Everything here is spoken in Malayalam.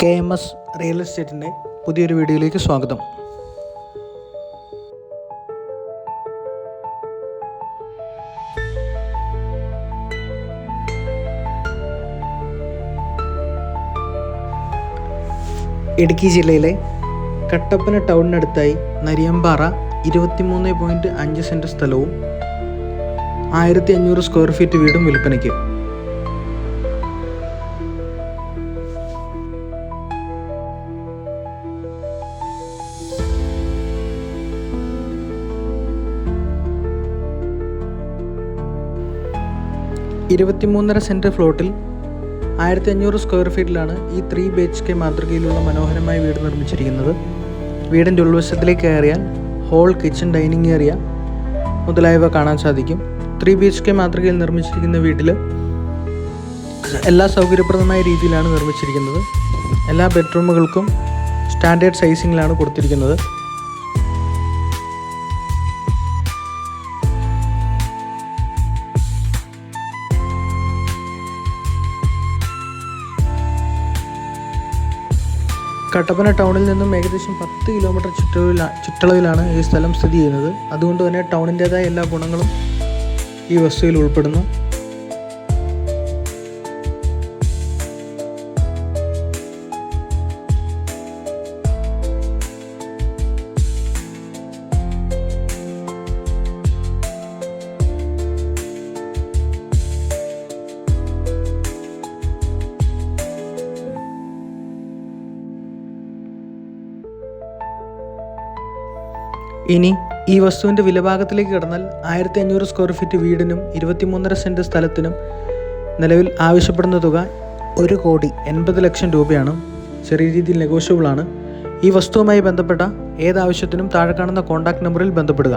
കെ എം എസ് റിയൽ എസ്റ്റേറ്റിന്റെ പുതിയൊരു വീഡിയോയിലേക്ക് സ്വാഗതം. ഇടുക്കി ജില്ലയിലെ കട്ടപ്പന ടൗണിനടുത്തായി നരിയമ്പാറ ഇരുപത്തിമൂന്ന് പോയിന്റ് അഞ്ച് സെന്റ് സ്ഥലവും ആയിരത്തി അഞ്ഞൂറ് സ്ക്വയർ ഫീറ്റ് വീടും വിൽപ്പനയ്ക്ക്. ഇരുപത്തിമൂന്നര സെന്റ് ഫ്ലോട്ടിൽ ആയിരത്തി അഞ്ഞൂറ് സ്ക്വയർ ഫീറ്റിലാണ് ഈ ത്രീ ബി എച്ച് കെ മാതൃകയിലുള്ള മനോഹരമായ വീട് നിർമ്മിച്ചിരിക്കുന്നത്. വീടിന്റെ ഉൾവശത്തിലേക്ക് കയറിയാൽ ഹോൾ കിച്ചൺ ഡൈനിങ് ഏരിയ മുതലായവ കാണാൻ സാധിക്കും. ത്രീ ബി എച്ച് കെ മാതൃകയിൽ നിർമ്മിച്ചിരിക്കുന്ന വീട്ടിൽ എല്ലാ സൗകര്യപ്രദമായ രീതിയിലാണ് നിർമ്മിച്ചിരിക്കുന്നത്. എല്ലാ ബെഡ്റൂമുകൾക്കും സ്റ്റാൻഡേർഡ് സൈസിങ്ങിലാണ് കൊടുത്തിരിക്കുന്നത്. കട്ടപ്പന ടൗണിൽ നിന്നും ഏകദേശം പത്ത് കിലോമീറ്റർ ചുറ്റളവില ചുറ്റളവിലാണ് ഈ സ്ഥലം സ്ഥിതി ചെയ്യുന്നത്. അതുകൊണ്ട് തന്നെ ടൗണിന്റെതായ എല്ലാ ഗുണങ്ങളും ഈ വസ്തുവിൽ ഉൾപ്പെടുന്നു. ഇനി ഈ വസ്തുവിന്റെ വിലഭാഗത്തിലേക്ക് കിടന്നാൽ ആയിരത്തി അഞ്ഞൂറ് സ്ക്വയർ ഫീറ്റ് വീടിനും ഇരുപത്തിമൂന്നര സെന്റ് സ്ഥലത്തിനും നിലവിൽ ആവശ്യപ്പെടുന്ന തുക ഒരു കോടി എൺപത് ലക്ഷം രൂപയാണ്. ചെറിയ രീതിയിൽ നെഗോഷ്യബിളാണ് ഈ വസ്തുവുമായി ബന്ധപ്പെട്ട ഏതാവശ്യത്തിനും താഴെ കാണുന്ന കോൺടാക്ട് നമ്പറിൽ ബന്ധപ്പെടുക.